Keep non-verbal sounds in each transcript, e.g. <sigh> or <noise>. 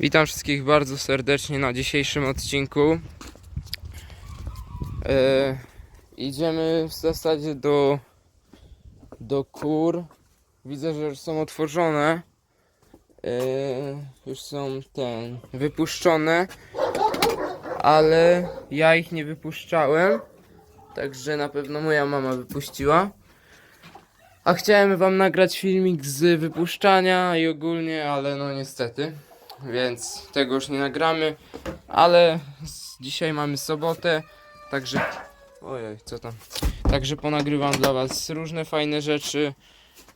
Witam wszystkich bardzo serdecznie na dzisiejszym odcinku. E, idziemy w zasadzie do, do kur. Widzę, że już są otworzone. E, już są ten wypuszczone, ale ja ich nie wypuszczałem. Także na pewno moja mama wypuściła. A chciałem wam nagrać filmik z wypuszczania i ogólnie, ale no niestety. Więc tego już nie nagramy. Ale dzisiaj mamy sobotę, także. Ojej, co tam? Także ponagrywam dla was różne fajne rzeczy.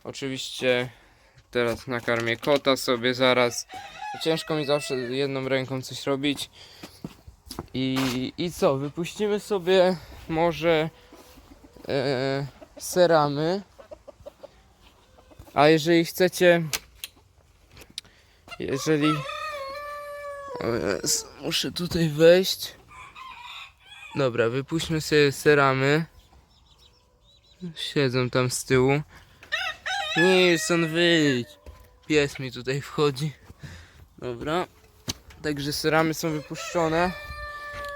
Oczywiście teraz nakarmię kota sobie zaraz. Ciężko mi zawsze jedną ręką coś robić. I, i co? Wypuścimy sobie może e, seramy. A jeżeli chcecie, jeżeli. Jezu, muszę tutaj wejść. Dobra, wypuśćmy sobie seramy. Siedzą tam z tyłu. Wilson, wyjdź. Pies mi tutaj wchodzi. Dobra. Także seramy są wypuszczone.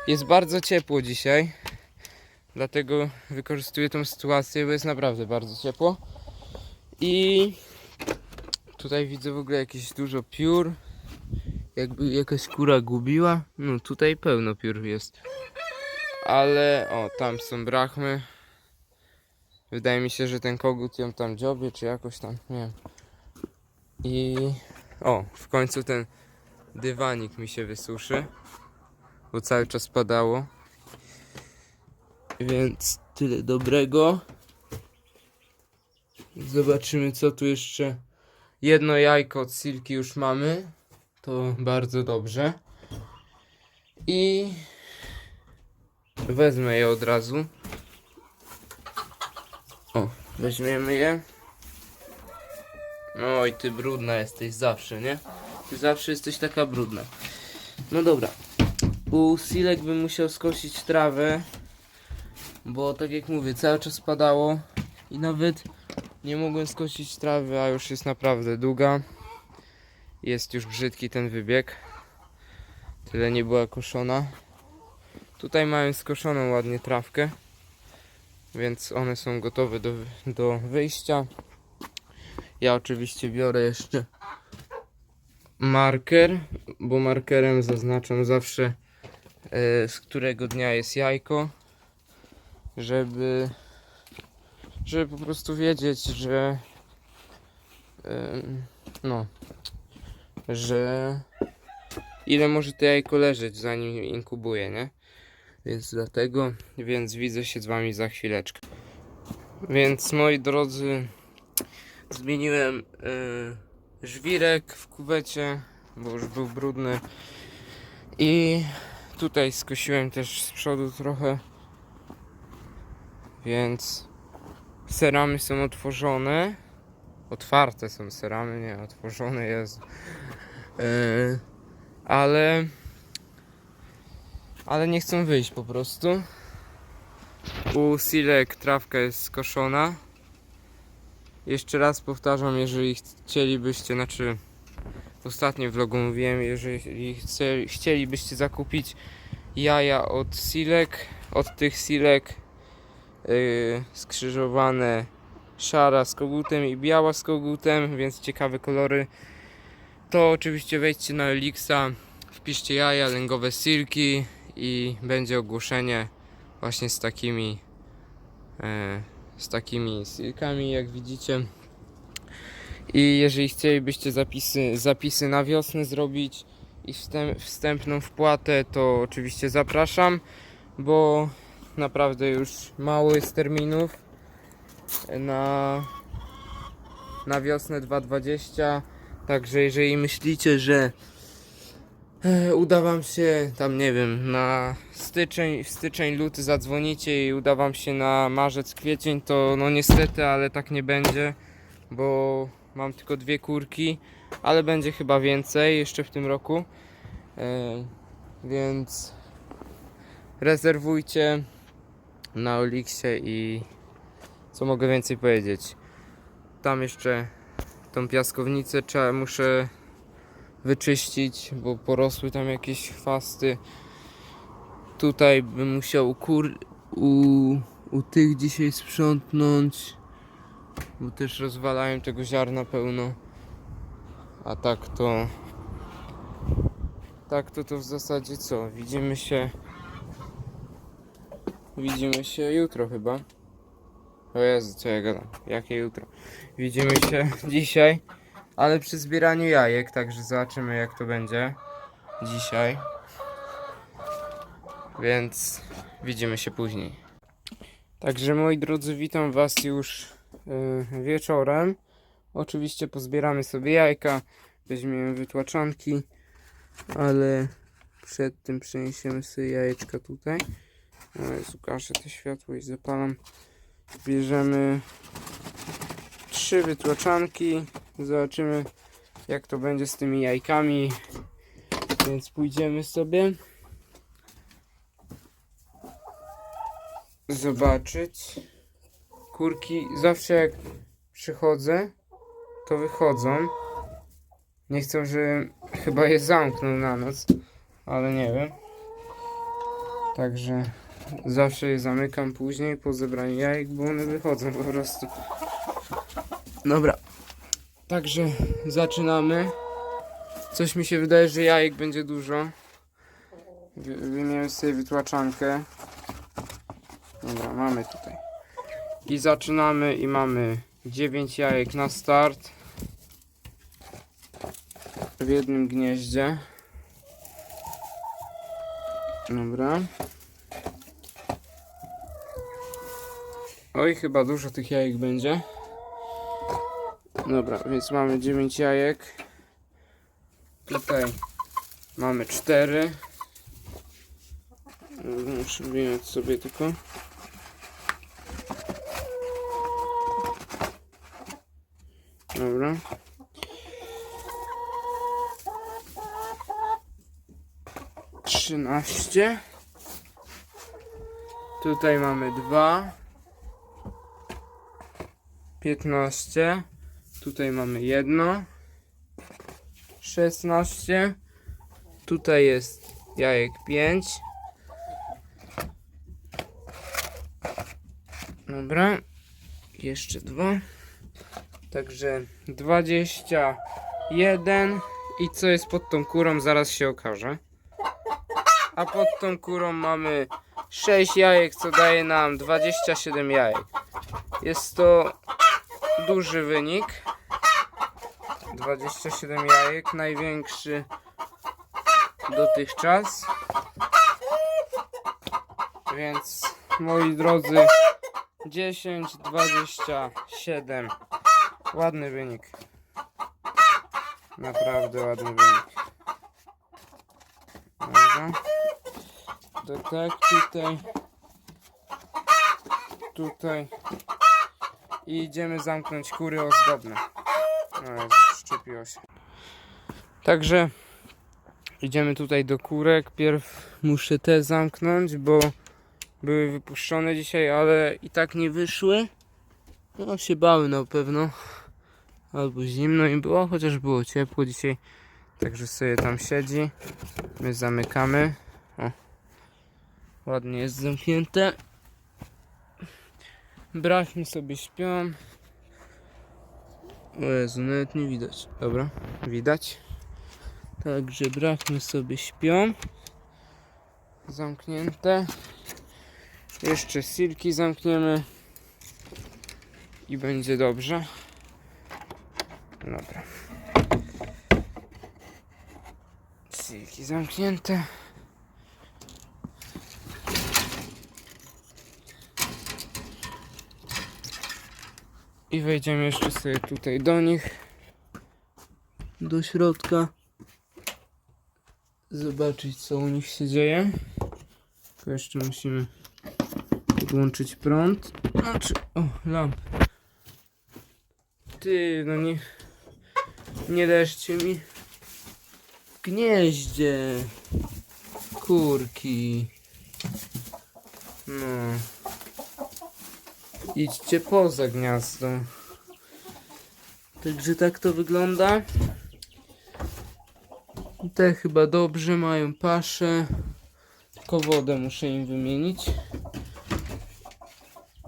Jest bardzo ciepło dzisiaj. Dlatego wykorzystuję tą sytuację, bo jest naprawdę bardzo ciepło. I tutaj widzę w ogóle jakieś dużo piór. Jakby jakaś kura gubiła. No tutaj pełno piór jest. Ale o, tam są brachmy. Wydaje mi się, że ten kogut ją tam dziobie, czy jakoś tam, nie wiem. I o, w końcu ten dywanik mi się wysuszy. Bo cały czas padało. Więc tyle dobrego. Zobaczymy co tu jeszcze. Jedno jajko od Silki już mamy. To bardzo dobrze. I wezmę je od razu. O, weźmiemy je. Oj, ty brudna jesteś zawsze, nie? Ty zawsze jesteś taka brudna. No dobra. U Silek bym musiał skosić trawę. Bo tak jak mówię, cały czas padało. I nawet nie mogłem skosić trawy, a już jest naprawdę długa. Jest już brzydki ten wybieg. Tyle nie była koszona. Tutaj mają skoszoną ładnie trawkę. Więc one są gotowe do, do wyjścia. Ja oczywiście biorę jeszcze marker, bo markerem zaznaczam zawsze e, z którego dnia jest jajko, żeby żeby po prostu wiedzieć, że no, że ile może to jajko leżeć zanim inkubuje, nie? Więc dlatego, więc widzę się z wami za chwileczkę. Więc moi drodzy, zmieniłem y, żwirek w kuwecie, bo już był brudny i tutaj skosiłem też z przodu trochę, więc Seramy są otworzone. Otwarte są seramy, nie otworzone jest. ale. Ale nie chcą wyjść po prostu. U Silek trawka jest skoszona. Jeszcze raz powtarzam, jeżeli chcielibyście, znaczy w ostatnim vlogu mówiłem, jeżeli chcielibyście zakupić jaja od Silek, od tych Silek, yy, skrzyżowane szara z kogutem i biała z kogutem, więc ciekawe kolory. To oczywiście wejdźcie na Elixa, wpiszcie jaja, lęgowe silki i będzie ogłoszenie właśnie z takimi e, z takimi silkami jak widzicie. I jeżeli chcielibyście zapisy, zapisy na wiosnę zrobić i wstęp, wstępną wpłatę, to oczywiście zapraszam, bo naprawdę już mało jest terminów na, na wiosnę 2020. Także jeżeli myślicie, że e, uda wam się tam nie wiem, na styczeń, w styczeń, luty zadzwonicie i uda wam się na marzec, kwiecień, to no niestety, ale tak nie będzie, bo mam tylko dwie kurki, ale będzie chyba więcej jeszcze w tym roku. E, więc rezerwujcie na Olixie i co mogę więcej powiedzieć. Tam jeszcze tą piaskownicę trzeba, muszę wyczyścić, bo porosły tam jakieś chwasty. Tutaj bym musiał kur... u, u tych dzisiaj sprzątnąć, bo też rozwalają tego ziarna pełno. A tak to... Tak to to w zasadzie co? Widzimy się... Widzimy się jutro chyba. O Jezu, co ja gadam? Jakie jutro? Widzimy się <laughs> dzisiaj, ale przy zbieraniu jajek, także zobaczymy jak to będzie dzisiaj. Więc widzimy się później. Także moi drodzy, witam was już yy, wieczorem. Oczywiście pozbieramy sobie jajka, weźmiemy wytłaczanki, ale przed tym przeniesiemy sobie jajeczka tutaj. O Jezu, gaszę te światło i zapalam. Bierzemy trzy wytłaczanki. Zobaczymy jak to będzie z tymi jajkami. Więc pójdziemy sobie zobaczyć. Kurki zawsze jak przychodzę, to wychodzą. Nie chcą, że chyba je zamknął na noc, ale nie wiem. Także zawsze je zamykam później po zebraniu jajek, bo one wychodzą po prostu. Dobra. Także zaczynamy. Coś mi się wydaje, że jajek będzie dużo. Wy- Wyjmiemy sobie wytłaczankę. Dobra, mamy tutaj. I zaczynamy i mamy 9 jajek na start. W jednym gnieździe. Dobra. Oj, chyba dużo tych jajek będzie. Dobra, więc mamy 9 jajek. Tutaj mamy 4. Muszę wyjąć sobie tylko. Dobra. Trzynaście. Tutaj mamy dwa. Piętnaście. Tutaj mamy jedno. Szesnaście. Tutaj jest jajek pięć. Dobra. Jeszcze dwa. Także 21. I co jest pod tą kurą, zaraz się okaże. A pod tą kurą mamy 6 jajek, co daje nam 27 jajek. Jest to duży wynik. 27 jajek, największy dotychczas. Więc moi drodzy, 10, 27. Ładny wynik. Naprawdę ładny wynik. Dobra. To tak, tutaj. Tutaj. I idziemy zamknąć kury ozdobne. O Jezu, szczepiło się. Także idziemy tutaj do kurek. Pierw muszę te zamknąć, bo były wypuszczone dzisiaj, ale i tak nie wyszły. No się bały na pewno. Albo zimno im było, chociaż było ciepło dzisiaj. Także sobie tam siedzi. My zamykamy. O. Ładnie jest zamknięte. Brachmy sobie śpią. O Jezu, nawet nie widać. Dobra, widać. Także brachmy sobie śpią. Zamknięte. Jeszcze silki zamkniemy. I będzie dobrze. Dobra. Silki zamknięte. I wejdziemy jeszcze sobie tutaj do nich. Do środka. Zobaczyć co u nich się dzieje. Tu jeszcze musimy podłączyć prąd. Znaczy, o, lampę. Ty, no nie. Nie deszcie mi. W gnieździe. Kurki. No. Idźcie poza gniazdo. Także tak to wygląda. Te chyba dobrze mają paszę. Tylko wodę muszę im wymienić.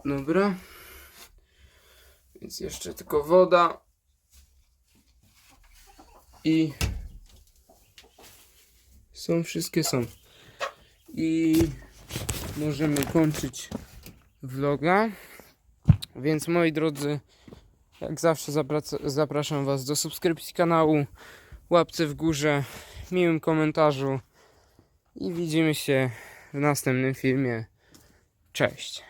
Dobra. Więc jeszcze tylko woda. I są wszystkie są. I możemy kończyć vloga. Więc moi drodzy, jak zawsze zapraszam Was do subskrypcji kanału, łapce w górze, miłym komentarzu i widzimy się w następnym filmie. Cześć.